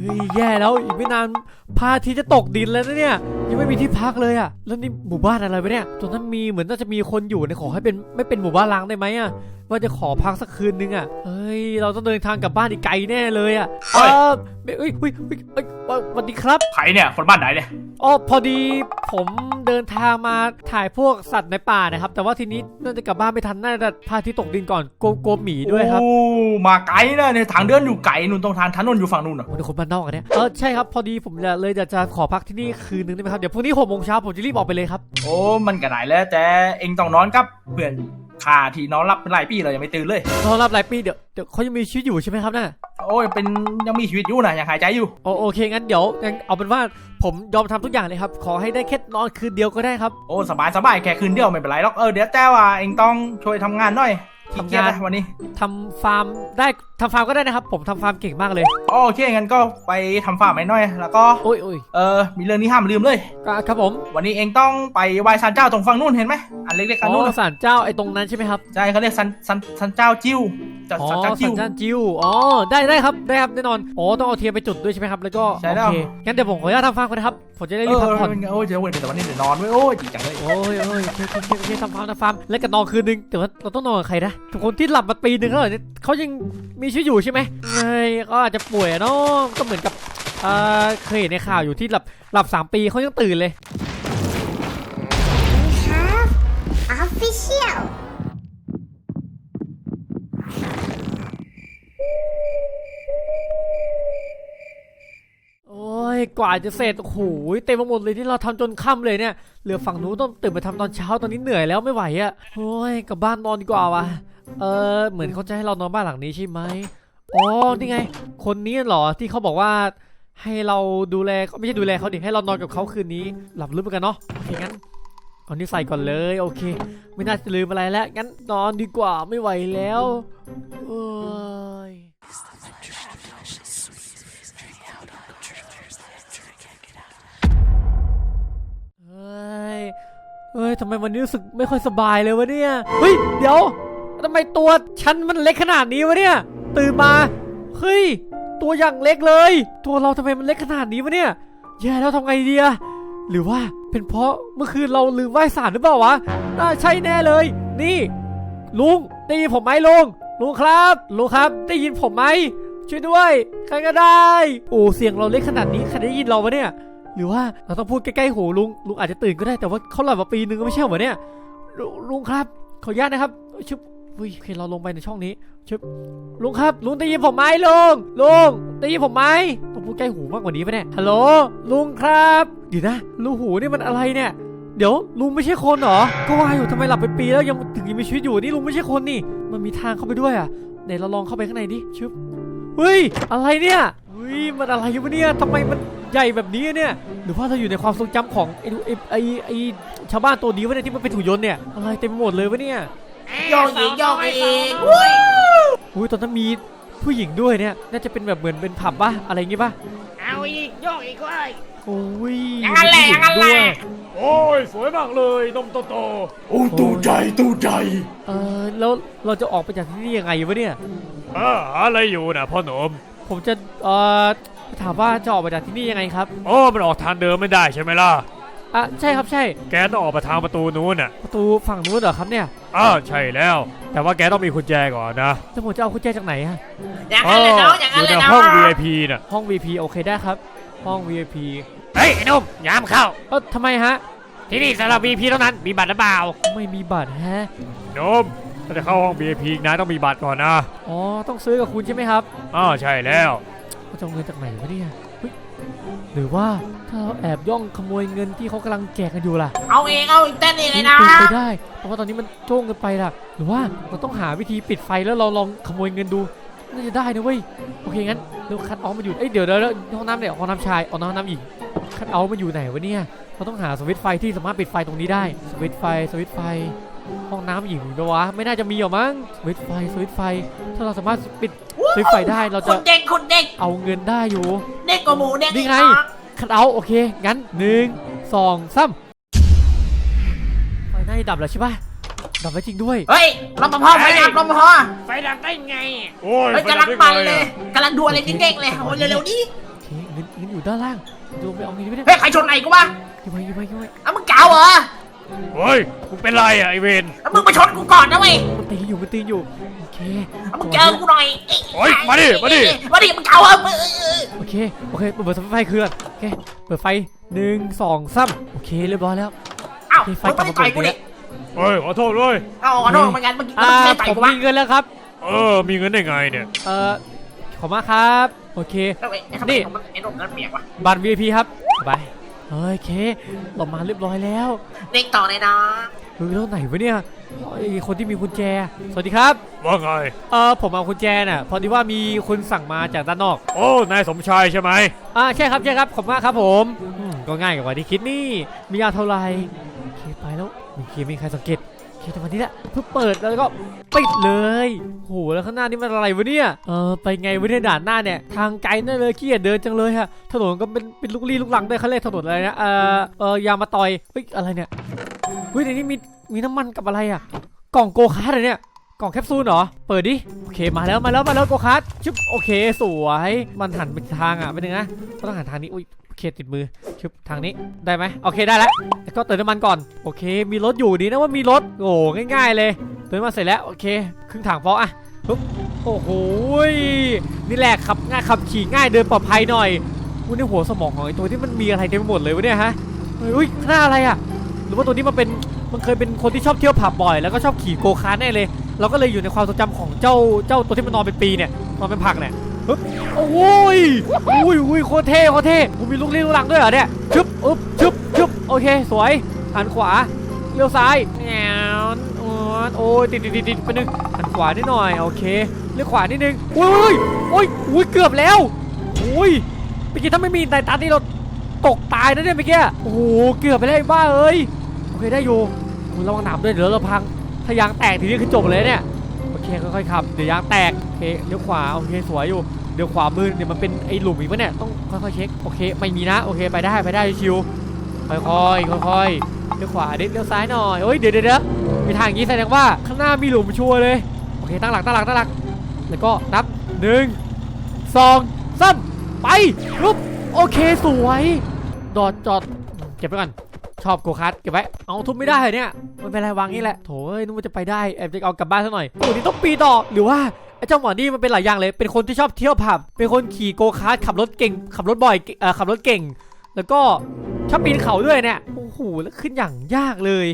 เฮ้ยแย่แล้วอีกไม่นานพาทีจะตกดินแล้วนะเนี่ย ยังไม่มีที่พักเลยอะแล้วนี่หมู่บ้านอะไรไปเนี่ยตรงนั้นมีเหมือนน่าจะมีคนอยู่ในขอให้เป็นไม่เป็นหมู่บ้านล้างได้ไหมอะว่าจะขอพักสักคืนนึงอะเฮ้ย เราต้องเดินทางกลับบ้านอีกไกลแน่เลยอะเฮ้ยเออเอ้ยเอ้ยเอ้ยเอ้ยเอ้ยเอ้ยสวัสดีครับ ใครเนี่ยคนบ้านไหนเนี่ยอ๋อพอดีผมเดินทางมาถ่ายพวกสัตว์ในป่านะครับ แต่ว่าทีนี้น่าจะกลับบ้านไม่ทันน่าจะพระอาทิตย์ตกดินก่อนโกโกลัวหมีด้วยครับโอ้มาไกลนะเนี่ยทางเดินอยู่ไกลนู่นตรงทางถนนอยู่ฝั่งนู่นน่ะวันนี้คนบ้านนอกอันเนี้ยเออใช่ครับพอดีผมจะเลยอยากจะขอพักที่นี่คืนนึงได้ไหมครับเดี๋ยวพรุ่งนี้หกโมงเช้าผมจะรีบออกไปเลยครับโอ้มันก็ได้แล้วแต่เองต้องนอนกับเพื่อน ข้าที่นอนรับเป็นหลายปีเลยยังไม่ตื่นเลยรอรับรายปีเดี๋ยวเดี๋ยวเขายังมีชีวิตอยู่ใช่ไหมครับน่ะโอ้ยเป็นยังมีชีวิตอยู่นะยังหายใจอยู่ โอโอเคงั้นเดี๋ยวงั้นเอาเป็นว่าผมยอมทำทุกอย่างเลยครับ ขอให้ได้แค่นอนคืนเดียวก็ได้ครับ โอ้สบายสบายแค่คืนเดียวไม่เป็นไรหรอกเออเดี๋ยวแต่ว่าเองต้องช่วยทำงานหน่อยขี้เกียจ ทำงานนะวันนี้ทำฟาร์มได้ทำฟาร์มก็ได้นะครับ ผมทำฟาร์มเก่งมากเลยโอเคงั้นก็ไปทำฟาร์มให้หน่อย แล้วก็โอ้ยโอ้ยเออมีเรื่องนี้ห้ามลืมเลยก็ครับผม วันนี้เองต้องไปไหว้ศาลเจ้าตรงฝั่งนู่นเห็นไหมอันเล็กๆอ๋กันนู่นอน่ะศาลเจ้าไอ้ตรงนั้นใช่ไหมครับใช่เขาเรียกศาลศาลศาลเจ้าจิ้วเจ้าอ๋อศาลเจ้าสัจิ้วญญาณจิวอ๋อได้ได้ครับได้ครับแน่นอนอ๋อต้องเอาเทียนไปจุดด้วยใช่ไหมครับแล้วก็ใช่แล้ว โอเคงั้นเดี๋ยวผมขออนุญาตทำฟาร์มก่อนนะครับผมจะได้เอรีบอพักผ่อนโอ้ยเดี๋ยวเว้ยแต่วันนี้เดี๋ยวนอนเว้ยโอ้ยจริงจังเลย โอ้ยโอ้ยโอเคโอเคโอเคทำฟาร์มทำฟาร์มแล้วก็นอนคืนนึงแต่ว่าเราต้องนอนกับใครนะทุกคนที่หลับมาปีหนึ่งแล้วเหรอเนี่ยเขายังมีชีวิตอยู่ใช่ไหมเฮ้ยก็อาจจะป่วยอะเนาะก็เหมือนกับเอ่อเคยเห็นในข่าวอยู่ที่หลับหลับสามปีเขายังตื่นเลย We have official. กว่าจะเสร็จโอ้โหเต็มไปหมดเลยที่เราทำจนค่ำเลยเนี่ยเหลือฝั่งนู้นต้องตื่นไปทำตอนเช้าตอนนี้เหนื่อยแล้วไม่ไหวอะ่ะโอ้ยกลับบ้านนอนดีกว่าวะเออเหมือนเขาจะให้เรานอนบ้านหลังนี้ใช่ไหมอ๋อนี่ไง คนนี้เหรอที่เขาบอกว่าให้เราดูแลไม่ใช่ดูแลเขาดิให้เรานอนกับเขาคืนนี้ หลับลึกไปกันเนาะโอเคงั้นเอานี่ใส่ก่อนเลยโอเค ไม่น่าจะลืมอะไรแล้วงั้นนอนดีกว่าไม่ไหวแล้วโอ้ย ยเฮ้ยทำไมวันนี้รู้สึกไม่ค่อยสบายเลยวะเนี่ย เฮ้ย เดี๋ยวทำไมตัวฉันมันเล็กขนาดนี้วะเนี่ย ตื่นมา เฮ้ย ตัวอย่างเล็กเลย ตัวเราทำไมมันเล็กขนาดนี้วะเนี่ย แย่แล้วทำไงดีอะหรือว่าเป็นเพราะเมื่อคืนเราลืมไหว้สารหรือเปล่าวะ น่าใช่แน่เลย นี่ ลุงได้ยินผมไหมลุง ลุงครับ ลุงครับได้ยินผมไหมช่วยด้วย ใครก็ได้ โอ้เสียงเราเล็กขนาดนี้ใครได้ยินเราวะเนี่ย หรือว่าเราต้องพูดใกล้ๆหูลุงลุงอาจจะตื่นก็ได้แต่ว่าเขาหลับมาปีนึงก็ไม่ใช่เหรอเนี่ยล,ลุงครับขออนุญาตนะครับชึบอุ้ยโอเคเราลงไปในช่องนี้ชึบลุงครับ ลุงได้ยินผมไหมลุงลุงได้ยินผมไหมต้องพูดใกล้หูมากกว่านี้ปะเนี่ยฮัลโหลลุงครับเดี๋ยวนะลุงหูนี่มันอะไรเนี่ย เดี๋ยวลุงไม่ใช่คนเหรอก็ว่าอยู่ทำไมหลับไปปีแล้วยังถึงยังมีชีวิตอยู่นี่ลุงไม่ใช่คนนี่ มันมีทางเข้าไปด้วยอะไหนเราลองเข้าไปข้างในดิชึบเฮ้ยอะไรเนี่ยเฮ้ยมันอะไรวะเนี่ยทำไมมัน ใหญ่แบบนี้เนี่ย หรือว่าเราอยู่ในความทรงจำของไอ้ไอ้ไอ้ไอ้ชาวบ้านตัวนี้วะเนี่ยที่มันเป็นถุงยนต์เนี่ยอะไรเต็มไปหมดเลยวะเนี่ยโยกอีกโยกอีกอุ้ยตอนนั้นมีผู้หญิงด้วยเนี่ยน่าจะเป็นแบบเหมือนเป็นผับปะอะไรอย่างงี้ปะเอาอีกโยกอีกเลยโอ้ยอย่างนั้นแหละอย่างนั้นแหละด้วยโอ้ยสวยมากเลยนมโตโตโอ้ตูใจตูใจเออแล้วเราจะออกไปจากที่นี่ยังไงวะเนี่ยเออหาอะไรอยู่นะพ่อหนุ่มผมจะเอ่อ ถามว่าจะออกไปจากที่นี่ยังไงครับโอ้มันออกทางเดิมไม่ได้ใช่ไหมล่ะ อะใช่ครับใช่ แกต้องออกมาทางประตูนู้นน่ะประตูฝั่งนู้นเหรอครับเนี่ยอ้าวใช่แล้ว แต่ว่าแกต้องมีกุญแจก่อนนะแล้วผมจะเอากุญแจจากไหนฮะอย่างนั้นเลยเนาะอย่างอนั้นยู่เลในยเนาะห้อง VIP น่ะห้อง VP โอเคได้ครับ ห้อง VIP เฮ้ยไอ้หนุ่มยามเข้า เออทำไมฮะ ที่นี่สำหรับ VIP เท่านั้นมีบัตรหรือเปล่าไม่มีบัตรฮะหนุ่มถ้าจะเข้าห้อง VIP อีกนะต้องมีบัตรก่อนนะอ๋อต้องซื้อกับคุณใช่ไหมครับ อ้าวใช่แล้วเรา จะเอาเงินจากไหนวะเนี่ยเฮ้ยหรือว่าถ้าเราแอบย่องขโมยเงินที่เขากำลังแจกกันอยู่ล่ะเอาเองเอาอีกเต้นเองเลยนะเป็นไปได้ เพราะว่าตอนนี้มันโจ้งเกันไปล่ะ หรือว่าเราต้องหาวิธีปิดไฟแล้วเราลองขโมยเงินดูน่าจะได้นะเว้ยโอเคงั้นเราคัดเอาท์มาอยู่เอ้ยเดี๋ยวเดี๋ยวเดี๋ยวห้องน้ำเนี่ยห้องน้ำชายเอาน้ำน้ำหญิงคัดเอาท์มาอยู่ไหนวะเนี่ยเราต้องหาสวิตช์ไฟที่สามารถปิดไฟตรงนี้ได้สวิตช์ไฟสวิตช์ไฟ ห้องน้ำหญิงปะวะไม่น่าจะมีหรอมั้งสวิตช์ไฟสวิตช์ไฟ ถ้าเราสามารถปิด สวิตช์ไฟได้เราคุจะณเด็กคุณเด็กเอาเงินได้อยู่ เด็กกว่าหมูเด็กนี่อีกไงเนาะคัดเอาท์โอเค งั้นหนึ่งสองสามไฟน่าจะดับแล้วใช่ปะดับแล้วจริงด้วย เฮ้ยรปภไฟดับรปภไฟดับได้ไงโอ้ยเฮ้ยไฟกำดัลับงได้ปั่นไงเลยอะกำลังดูอะไรเด้งๆเลยโอ้ยเร็วๆดิโอเคเคเงินเงินอยู่ด้านล่างดูไปเอาเงินไปเนี่ยเฮ้ยใครชนไหนกูวะเก็บไว้เก็บไว้เก็บไว้เอามึงเก่าเหรอเฮ้ยมึงเป็นไรอะไอเวนแล้ว มึงมาชนกูก่อนนะเว้ยมันตีอยู่มันตีอยู่โอเคเอามึงเจอกูหน่อยโอ้ยมาดิมาดิ มาดิมึงเก่าเหรอมึงโอเคโอเคเปิดไฟเครื่องโอเคเปิดไฟหนึ่งสองสามโอเคเรียบร้อยแล้วเอ้าโอเคไฟมึงกลัไม่บมาได้ต่อยกูปกติดิเฮ้ยขอโทษด้วยเอาขอโทษเหมือนกันเมื่อกี้อ่ามึงไม่ได้ต่อยผมกูวะมีเงินแล้วครับเออ มีเงินได้ไงเนี่ย เอ่อขอบมากครับโอเคแล้วไอ้ไอ้ทำไมนี่มันไอ้นมนั้นเปียกวะบัตร VIP ครับไปโอเคเรามาเรียบร้อยแล้วเด็กต่อเลยนะ เฮ้ยแล้วไหนวะเนี่ย ไอ้คนที่มีกุญแจ สวัสดีครับ ว่าไง เออผมเอากุญแจน่ะ พอดีว่ามีคนสั่งมาจากด้านนอก โอ้ นายสมชายใช่ไหม อ่าใช่ครับใช่ครับขอบคุณมากครับผมอืมก็ง่ายกว่าที่คิดนี่ มียาเท่าไหร่โอเคไปแล้วมีเคมีใครสังเกตโอเคจังหวะนี้แหละเพิ่งเปิดแล้วก็ปิดเลยโหแล้วข้างหน้านี่มันอะไรวะเนี่ย เออไปไงวะเนี่ยด่านหน้าเนี่ย ทางไกลนั่นเลยขี้เกียจเดินจังเลยฮะ ถนนก็เป็นเป็นลูกลี้ลูกลังด้วยเขาเรียกถนนอะไรนะ เออเออยางมาต่อย เฮ้ยอะไรเนี่ย เฮ้ยในนี้มี มีน้ำมันกับอะไรอะ กล่องโกคาร์ดเนี่ย กล่องแคปซูลเหรอ เปิดดิ โอเค มาแล้วมาแล้วมาแล้วโกคัสชึบโอเค สวย มันหันไปทางอะเป็นยังไงก็ต้องหันทางนี้ อุ้ยโอเคติดมือชึบทางนี้ได้ไหมโอเคได้แล้วแล้วก็เติมน้ำมันก่อน โอเค มีรถอยู่ดีนะว่ามีรถโอ้ง่าย ๆ เลยเติมมันเสร็จแล้วโอเคครึ่งถังพออะปึ๊บโอ้โหนี่แหละขับง่ายขับขี่ง่ายเดินปลอดภัยหน่อยอุ้ยในหัวสมองของไอ้ตัวที่มันมีอะไรเต็มไปหมดเลยวะเนี่ยฮะเฮ้ยอุ้ยหน้าอะไรอะ หรือว่าตัวนี้มันเป็นมันเคยเป็นคนที่ชอบเที่ยวผับบ่อย แล้วก็ชอบขี่โกคาร์ทแน่เลย เราก็เลยอยู่ในความทรงจำของเจ้าเจ้าตัวที่มันนอนเป็นปีเนี่ยนอนเป็นผักเนี่ยปึ๊บโอ้ยอุ้ยอุ้ยโคตรเท่โคตรเท่ผมมีลูกเลี้ยงลูกหลังด้วยเหรอเนี่ยชึบอึบชึบชึบโอเคสวยหันขวาเลี้ยวซ้ายแงวอ๋อโอ้ยติดติดติดไปหนึ่งหันขวานิดหน่อยโอเคเลี้ยวขวานิดนึงอุ้ยอุ้ยอุ้ยเกือบแล้วอุ้ยเมื่อกี้ถ้าไม่มีไดตันนี่เราตกตายนะเนี่ยเมื่อกี้โอ้โหเกือบไปแล้วไอ้บ้าเอ้ย อเคได้อยู่อุ๊ยระวังหนามด้วยเดี๋ยวเราพัง ถ้ายางแตกทีนี้คือจบเลยเนี่ย โอเคค่อยๆขับ เดี๋ยวยางแตกโอเคเลี้ยวขวา โอเคสวยอยู่ เดี๋ยวขวามือเดี๋ยวมันเป็นไอ้หลุมอีกปะเนี่ย ต้องค่อยๆเช็ค โอเค ไม่มีนะ โอเค ไปได้ ไปได้ชิวค่อยๆค่อยๆเลี้ยวขวาดิเลี้ยวซ้ายหน่อยเฮ้ยเดี๋ยวเดี๋ยวเดี๋ยวมีทางอย่างนี้แสดงว่าข้างหน้ามีหลุมชัวร์เลย โอเค ตั้งหลัก ตั้งหลัก ตั้งหลัก แล้วก็นับหนึ่งสองสามไปรุบโอเค สวย ดอดจอด เก็บไว้ก่อน ชอบโกคัสเก็บไว้ เอาทุบไม่ได้เหรอเนี่ยไม่เป็นไรวางนี่แหละโถเอ้ยนึกว่าจะไปได้แอบจะเอากลับบ้านซะหน่อยโอ้นี่ต้องปีต่อหรือว่าไอ้เจ้าหมอนี่มันเป็นหลายอย่างเลย เป็นคนที่ชอบเที่ยวผับ เป็นคนขี่โกคาร์ทขับรถเก่ง ขับรถบ่อยเอ่อขับรถเก่ง แล้วก็ชอบปีนเขาด้วยเนี่ย โอ้โห แล้วขึ้นอย่างยากเลย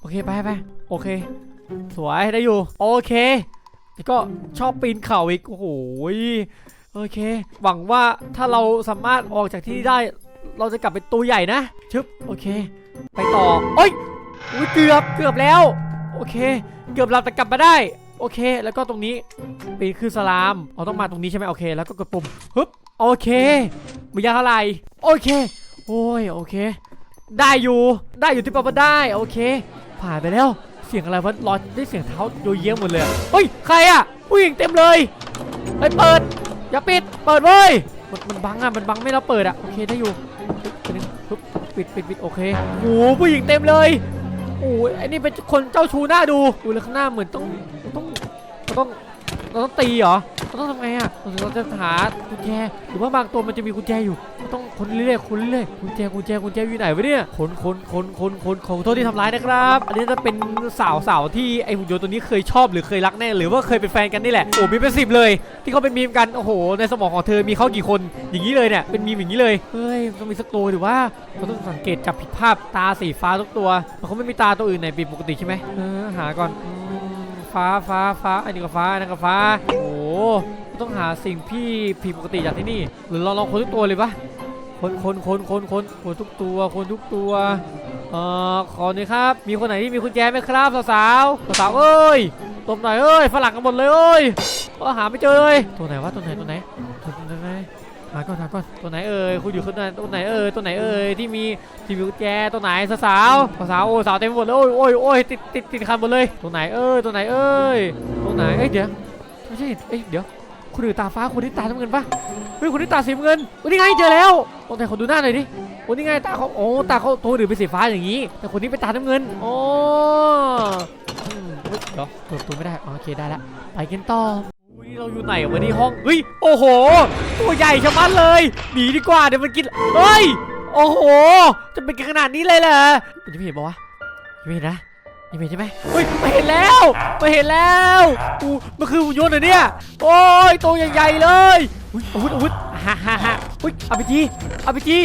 โอเคไปไปโอเค สวยได้อยู่ โอเค แล้วก็ชอบปีนเขาอีก โอ้โห โอเค หวังว่าถ้าเราสามารถออกจากที่นี่ได้ เราจะกลับเป็นตัวใหญ่นะ ชึบ โอเค ไปต่อโอ้ยอุ้ยเกือบเกือบแล้ว โอเค เกือบเราจะกลับมาได้ โอเค แล้วก็ตรงนี้ปีนคือสลามเอาต้องมาตรงนี้ใช่ไหมโอเค แล้วก็กดปุ่มฮึบโอเคมียาเท่าไหร่โอเค โอ้ยโอเค ได้อยู่ได้อยู่ที่ปะปะได้โอเค ผ่านไปแล้วเสียงอะไรวะรอได้เสียงเท้าโยเยี่ยมหมดเลยเฮ้ยใครอะผู้หญิงเต็มเลยเฮ้ยเปิด อย่าปิด เปิดเว้ยมันมันบังอะมันบังไม่เราเปิดอะโอเคได้อยู่ปึ๊บไปหนึ่ง ปิดปิดปิดโอเคโอ้โหผู้หญิงเต็มเลยโอ้ยไอ้นี่เป็นคนเจ้าชู้หน้าดูดูแล้วข้างหน้าเหมือนต้องต้องต้องต้องตีเหรอ เราต้องทำไงอะเราจะหากุญแจหรือว่าบางตัวมันจะมีกุญแจอยู่ต้องคนเรื่อยๆคนเรื่อยๆกุญแจกุญแจกุญแจอยู่ไหนวะเนี่ยคนคนคนคนคนขอโทษที่ทำร้ายนะครับ อันนี้จะเป็นสาวสาวที่ไอหุ่นยนต์ตัวนี้เคยชอบหรือเคยรักแน่หรือว่าเคยเป็นแฟนกันนี่แหละโอ้มีเป็นสิบเลย ที่เขาเป็นมีมกันโอ้โห ในสมองของเธอมีเขากี่คนอย่างนี้เลยเนี่ยเป็นมีมอย่างนี้เลยเฮ้ยต้องมีสักตัวหรือว่าเราต้องสังเกตจับผิดภาพตาสีฟ้าทุกตัวมันคงไม่มีตาตัวอื่นไหนปกติใช่ไหมเออหาก่อนฟ้าฟ้าฟ้าอันนี้ก็ฟ้าอันนั้นก็ฟ้าโอ้ ต้องหาสิ่งที่ผิดปกติจากที่นี่ หรือเราลองคนทุกตัวเลยปะคนคนคนคนคนคนทุกตัว คนทุกตัวเอ่อขอหน่อยครับ มีคนไหนที่มีกุญแจไหมครับสาวสาวสาวเอ้ยตบหน่อยเอ้ยฝรั่งกันหมดเลยเอ้ยก็หาไม่เจอเลยตัวไหนวะตัวไหนตัวไหนตัวไหนหาก่อนหาก่อนตัวไหนเอ่ยคุณอยู่ข้างในตัวไหนเอ่ยตัวไหนเอ่ยที่มีที่มีกุญแจตัวไหนสาวสาวสาวโอ้สาวเต็มหมดเลยโอ้ยโอ้ยโอ้ยติดติดติดคันหมดเลยตัวไหนเอ่ยตัวไหนเอ่ยตัวไหนเอ้ยเดี๋ยว ใช่เอ้ยเดี๋ยวคุณอื่นตาฟ้าคนที่ตาน้ำเงินปะเฮ้ยคนที่ตาสีน้ำเงินโอ้นี่ไงเจอแล้วโอ้แต่ขอดูหน้าหน่อยดิโอ้นี่ไงตาเขาโอ้ตาเขาตัวอื่นเป็นสีฟ้าอย่างนี้ แต่คนนี้เป็นตาน้ำเงินโอ้อืมเดี๋ยวเปิดประตูไม่ได้โอเคได้ล้วไปกันต่ออุ้เราอยู่ไหนวะนี่ห้องเฮ้ยโอ้โห ตัวใหญ่ชะมัดเลยหนีดีกว่าเดี๋ยวมันกินเฮ้ยโอ้โห จะเป็นขนาดนี้เลยเหรอมันจะไม่เห็นปะวะยังไม่เห็นนะ ยังไม่เห็นใช่ไหมเฮ้ยม่เห็นแล้วม่เห็นแล้วอู้มันคือหุ่นยนต์เหรอเนี่ย โอ้ยตัวใหญ่ๆเลยอุ้ยอาวุธอาวุธฮ่าฮ่าฮ่าอุ้ยเอาไปจีเอาไปจี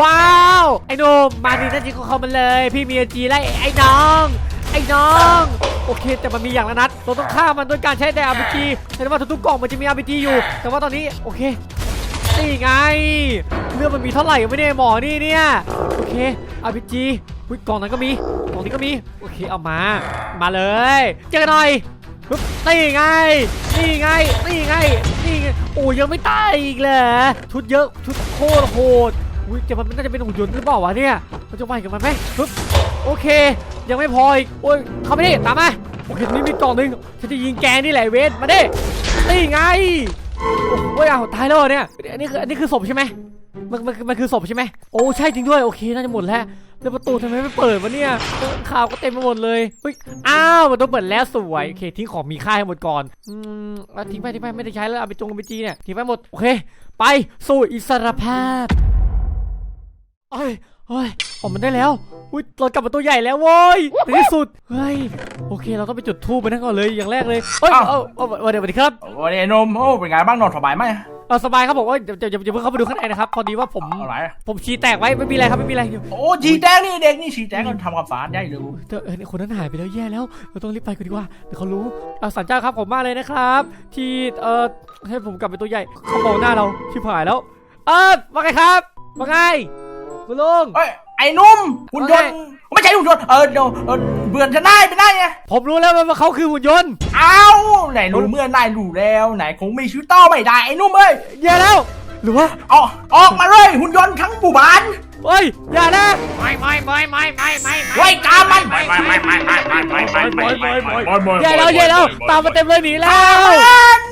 ว้าว ไอ้โนมมาดีนั่นจีของเขามันเลย พี่มีจีไล่ไอ้น้อง ไอ้น้องโอเค แต่มันมีอย่างละนัดเราต้องฆ่ามันด้วยการใช้แต่ RPG แต่ว่าทุกๆกล่องมันจะมี RPG อยู่ แต่ว่าตอนนี้โอเคนี่ไงเรื่องมันมีเท่าไหร่ไม่ได้หมอนี่เนี่ยโอเค RPG อุ้ยกล่องนั้นก็มีกล่องนี้ก็มี เคเอามา มาเลย เจอกันหน่อยปึ๊บนี่ไงนี่ไงนี่ไงนี่ไงโอ้ยังไม่ตายอีกเลยชุดเยอะชุดโคตรโหดอุ้ยแต่มันน่าจะเป็นหุ่นยนต์หรือเปล่าวะเนี่ยมันจะไหวกับมันไหมปึ๊บโอเค ยังไม่พออีกโอ้ยเข้าไปดิตามมาโอเคนี้มีกล่องหนึงฉันจะยิงแกนี่แหละเวทมาดินี่ไงโอ้ยเอาตายแล้วเหรอเนี่ยอันนี้คืออันนี้คือศพใช่ไหม มันมันมันคือศพใช่ไหมโอ้ใช่จริงด้วยโอเคน่าจะหมดแล้วแล้วประตูทำไมไม่เปิดวะเนี่ยข่าวก็เต็มไปหมดเลยเฮ้ยอ้าวมันต้องเปิดแล้วสวยโอเคทิ้งของมีค่าให้หมดก่อนอืมเอาทิ้งไปทิ้งไปไม่ได้ใช้แล้วเอาไปจงเอาไปจีเนี่ยทิ้งไปหมดโอเค ไปสู่อิสรภาพเอ้ยเฮ้ยออกมันได้แล้วอุ้ยเรากลับมาตัวใหญ่แล้วโว้ยในที่สุด เฮ้ย โอเค เราต้องไปจุดธูปไปนั่นก่อนเลย อย่างแรกเลยเฮ้ยอ้าวเอาเอาเอาเดี๋ยวสวัสดีครับวันนี้ไอ้นมโอ้เป็นไงบ้างนอนสบายไหม เออสบายครับผมว่าเดี๋ยวเดี๋ยวเดี๋ยวเพิ่งเข้าไปดูข้างในนะครับ พอดีว่าผมเอาไรผมชี้แตกไว้ไม่มีอะไรครับไม่มีอะไรเดี๋ยวโอ้ชีแดงนี่เด็กนี่ชีแดงก็ทำความสะอาดได้เลยเดี๋ยวเออเนี่ยคนนั้นหายไปแล้วแย่แล้วเราต้องรีบไปกันดีกว่าเดี๋ยวเขารู้เอาสันเจ้าครับผมมากเลยนะครับ ที่เอ่อให้ผมกลับไปตัวใหญ่เขามองหน้าเราชิบหายแล้ว เออว่าไงครับว่าไงคุณลุงเอ้ย ไอ้นุ่มหุ่นยนต์ไม่ใช่หุ่นยนต์เออเดี๋ยวเออเบื่อจะได้ไปได้ไงผมรู้แล้วว่าเขาคือหุ่นยนต์เอาไหนรู้เมื่อนายรู้แล้วไหนคงมีชีวิตต่อไม่ได้ไอ้นุ่มเอ้ยแย่แล้ว หรือว่าออกออกมาเลยหุ่นยนต์ทั้งหมู่บ้านเฮ้ยอย่านะไม่ไม่ไม่ไม่ไม่ไม่ไว้กามันไม่ไม่ไม่ไม่ไม่ไม่ไม่ไม่ไม่ไม่แย่แล้วแย่แล้วตามมาเต็มเลยหนีแล้วมัน